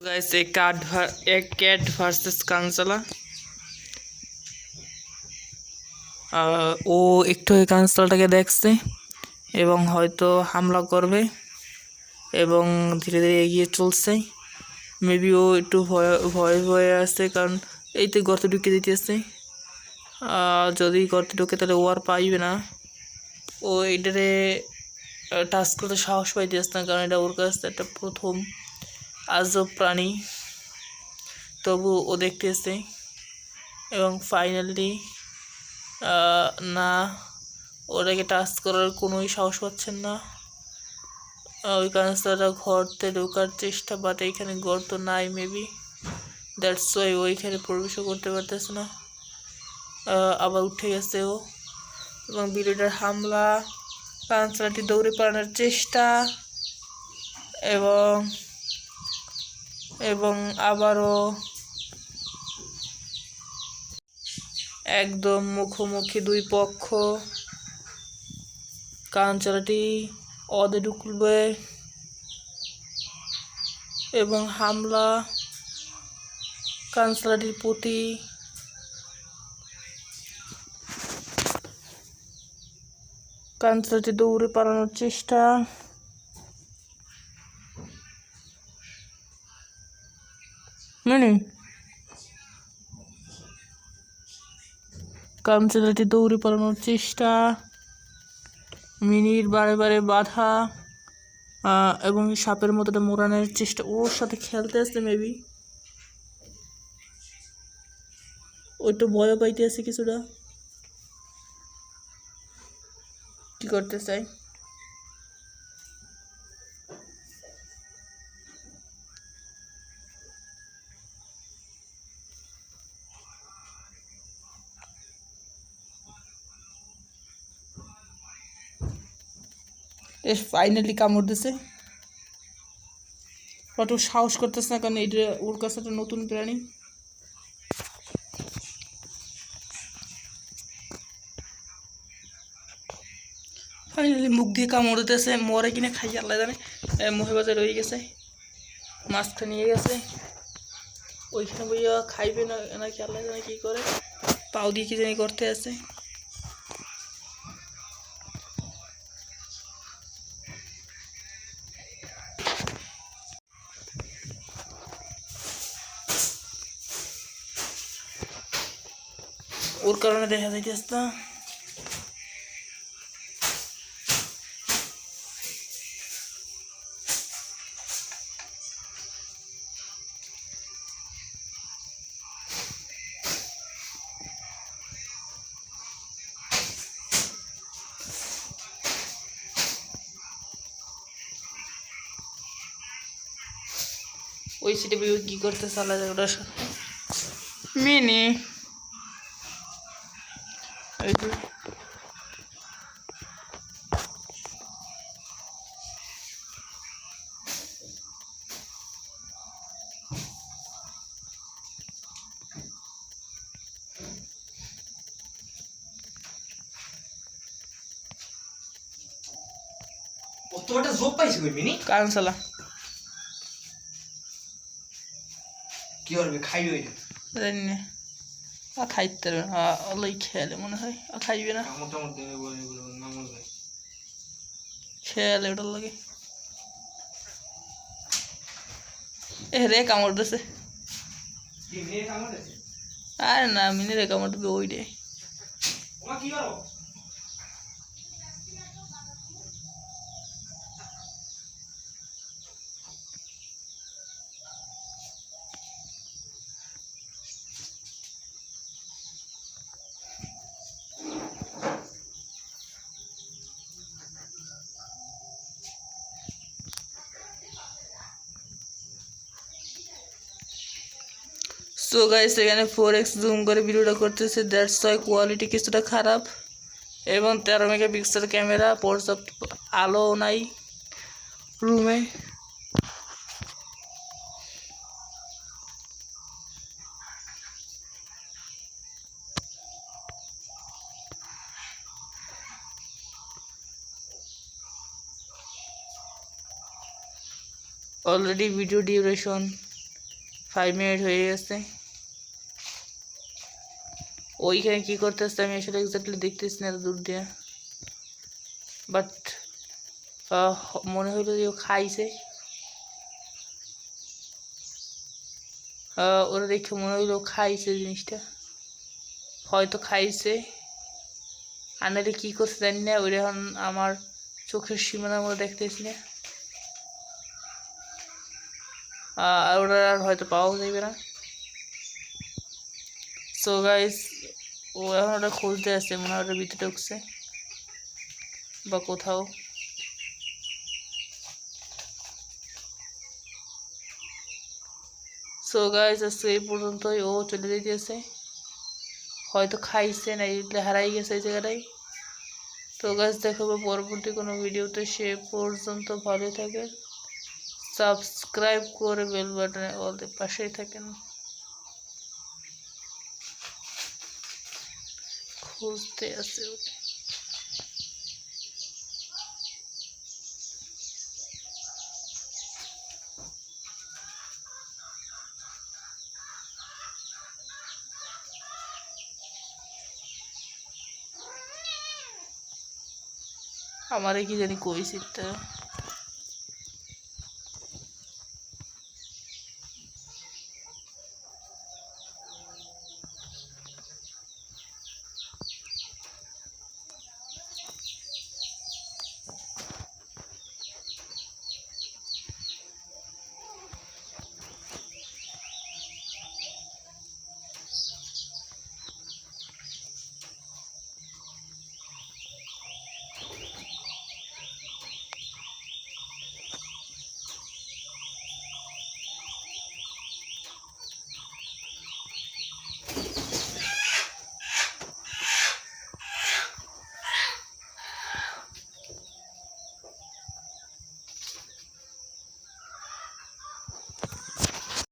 এক কাট এক cat versus কানসালা আহ, ও একটু ওই কানসালটাকে দেখছে এবং হয়তো হামলা করবে এবং ধীরে ধীরে এগিয়ে চলছে। মেবি ও একটু ভয় ভয় ভয়ে আছে কারণ এই তো গর্তে ঢুকে দিতেছে। যদি গর্তে ঢুকে তাহলে ও আর পাইবে না। ও এটারে টাচ করতে সাহস পাইতেছে না কারণ এটা ওর কাছে একটা প্রথম আজব প্রাণী। তবু ও দেখতেছে। এবং ফাইনালি না, ওটাকে টাচ করার কোনোই সাহস পাচ্ছেন না। ওই কানসারটা ঘরতে ঢোকার চেষ্টা বাট এখানে গর্ত নাই মেবি দ্যাটস ওয়াই ওইখানে প্রবেশও করতে পারতেছে না। আবার উঠে গেছে ও। এবং বিড়িটার হামলা কানসারটি দৌড়ে পালানোর চেষ্টা। এবং এবং আবারও একদম মুখোমুখি দুই পক্ষ। কাঞ্চলাটি অদে ঢুকবে এবং হামলা। কাঞ্চলাটির প্রতি কাঞ্চলাটি দৌড়ে পালানোর চেষ্টা। মিনি? কামচেলাটি দৌড়ে পালানোর চেষ্টা মিনির বারে বারে বাধা এবং সাপের মতোটা মোড়ানোর চেষ্টা। ওর সাথে খেলতে আসছে মেবি ওইটা ভয় পাইতে আছে কিছুটা। কি করতে চাই? এ ফাইনালি কামড় দিছে। অত সাহস করতেছে না কারণ এটা ওর কাছে একটা নতুন প্রাণী। ফাইনালি মুখ দিয়ে কামড় দিতেছে, মরে কিনে খাই আল্লাহ জানে। বাজার রয়ে গেছে মাছটা নিয়ে গেছে। ওইখানে বইয়া খাইবে না নাকি আল্লাহ জানে কি করে, পাও দিয়ে কি জানি করতে আছে। ওর কারণে দেখা যাইতেছে না। ওই সিটে কি করতে চালা যায় ওটার মিনি এই যে অতটা জোপ পাইছি কই মিনি? কারণ চালা কি করবে খাইবে ওইটা জানি না আ খাইতে পারবে না ওই খেয়ালে মনে হয় আ খাইবে না। মরবে খেয়ালে ওটার লাগে। এ রে কামড় দিছে। কি কামড় দেছে? আরে না মিনি রে কামড় দিবে ওই রে। ওমা কি করো? সো গাইস এখানে ফোর এক্স জুম করে ভিডিওটা করতেছে। দ্যাটস ওয়াই কোয়ালিটি কিছুটা খারাপ। এবং তেরো মেগা পিক্সেল ক্যামেরা পর্যাপ্ত আলো নাই রুমে already video duration five minute হয়ে গেছে। ওইখানে কি করতেছে আমি আসলে এক্স্যাক্টলি দেখতেছি না দূর দিয়ে। বাট মনে হলো যে ও খাইছে। ওরা দেখে মনে হইল খাইছে জিনিসটা। হয়তো খাইছে। নাহলে কী করছে জানি না ওই এখন আমার চোখের সীমানার মধ্যে দেখতেছি না। আর ওরা আর হয়তো পাওয়াও যাবে না। সো গাইস ও এখন ওটা খুঁজতে আসছে, মনে হয় ওটা ভিতরে ঢুকছে। বা কোথাও। সো গাইস আজকে এই পর্যন্তই। ও চলে যেতেছে। হয়তো খাইছে না এগুলো হারাই গেছে এই জায়গাটায়। তো গাছ দেখাবো পরবর্তী কোনো ভিডিওতে। সে পর্যন্ত ভালো থাকেন। সাবস্ক্রাইব করে বেল বাটনে অলতে পাশেই থাকেন। খুঁজতে আছে ওকে। আমারে কি জানি কইছিতে